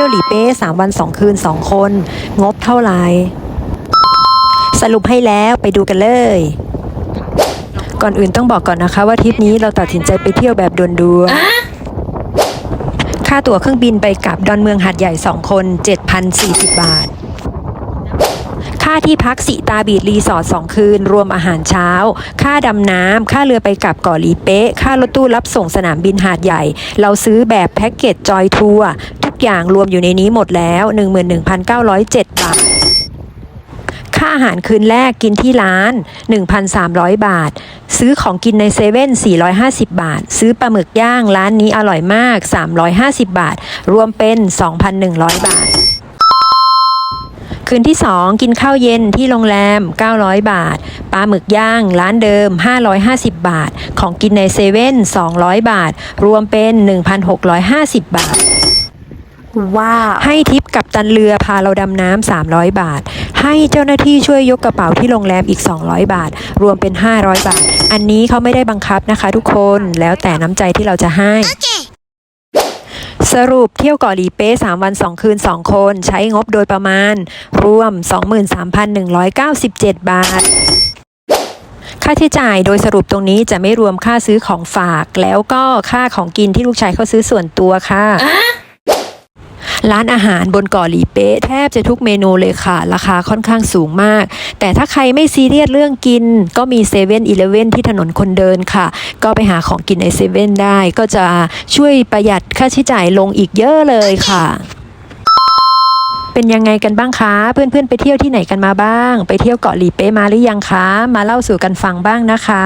ที่ยวหลีเป้3วัน2คืน2คน งบเท่าไหร่สรุปให้แล้วไปดูกันเลย ก่อนอื่นต้องบอกก่อนนะคะ ว่าทริปนี้เราตัดสินใจไปเที่ยวแบบด่วนๆค่าตั๋วเครื่องบินไปกลับดอนเมืองหาดใหญ่2คน 7,040 บาท ค่าที่พักสิตาบีดรีสอร์ท2คืน รวมอาหารเช้า ค่าดำน้ำค่าเรือไปกลับเกาะหลีเป๊ะ ค่ารถตู้รับส่งสนามบินหาดใหญ่ เราซื้อแบบแพ็กเกจจอยทัวร์ทุก อย่างรวมอยู่ในนี้หมดแล้ว 11,907 บาท ค่าอาหารคืนแรกกินที่ร้าน 1,300 บาท ซื้อของกินในเซเว่น450 บาท ซื้อปลาหมึกย่างร้านนี้อร่อยมาก 350 บาท รวมเป็น 2,100 บาทคืนที่ 2 กินข้าวเย็นที่โรงแรม 900 บาท ปลาหมึกย่าง ร้านเดิม 550 บาท ของกินในเซเว่น200 บาท รวมเป็น 1,650 บาท ว้าวให้ทิปกับตันเรือพาเราดำน้ำ300 บาท ให้เจ้าหน้าที่ช่วยยกกระเป๋าที่โรงแรมอีก 200 บาท รวมเป็น 500 บาท อันนี้เขาไม่ได้บังคับนะคะทุกคนแล้วแต่น้ำใจที่เราจะให้ สรุปเที่ยวเกาะหลีเป๊ะ3วัน 2 คืน 2 คน ใช้งบโดยประมาณ รวม 23,197 บาทค่าใช้จ่ายโดยสรุปตรงนี้จะไม่รวมค่าซื้อของฝาก แล้วก็ค่าของกินที่ลูกชายเขาซื้อส่วนตัวค่ะ ร้านอาหารบนเกาะหลีเป๊ะแทบจะทุกเมนูเลยค่ะ ราคาค่อนข้างสูงมาก แต่ถ้าใครไม่ซีเรียสเรื่องกิน ก็มีเซเว่นอีเลเว่นที่ถนนคนเดินค่ะ ก็ไปหาของกินในเซเว่นได้ก็จะช่วยประหยัดค่าใช้จ่ายลงอีกเยอะเลยค่ะเป็นยังไงกันบ้างคะ เพื่อนๆ ไปเที่ยวที่ไหนกันมาบ้าง ไปเที่ยวเกาะหลีเป๊ะมาหรือยังคะ มาเล่าสู่กันฟังบ้างนะคะ